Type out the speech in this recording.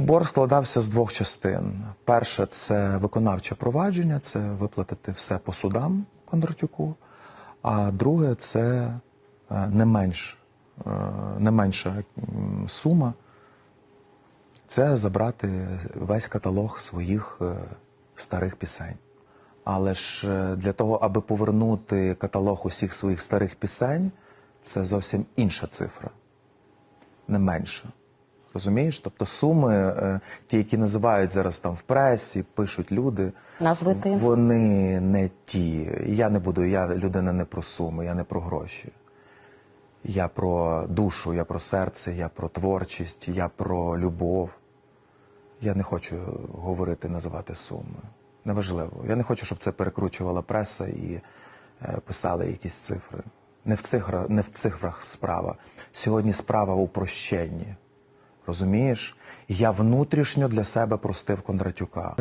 Мій борг складався з двох частин. Перше це виконавче провадження, це виплатити все по судам Кондратюку. А друге це е, не менш, е, не менша сума. Це забрати весь каталог своїх е, старих пісень. Але ж для того, аби повернути каталог усіх своїх старих пісень, це зовсім інша цифра, не менша. Розумієш? Тобто суми, е, ті, які називають зараз там в пресі, пишуть люди, Назви ти. вони не ті. Я не буду, я людина не про суми, я не про гроші. Я про душу, я про серце, я про творчість, я про любов. Я не хочу говорити, називати суми. Неважливо. Я не хочу, щоб це перекручувала преса і е, писали якісь цифри. Не в, цифрах, не в цифрах справа. Сьогодні справа у прощенні. Розумієш? Я внутрішньо для себе простив Кондратюка.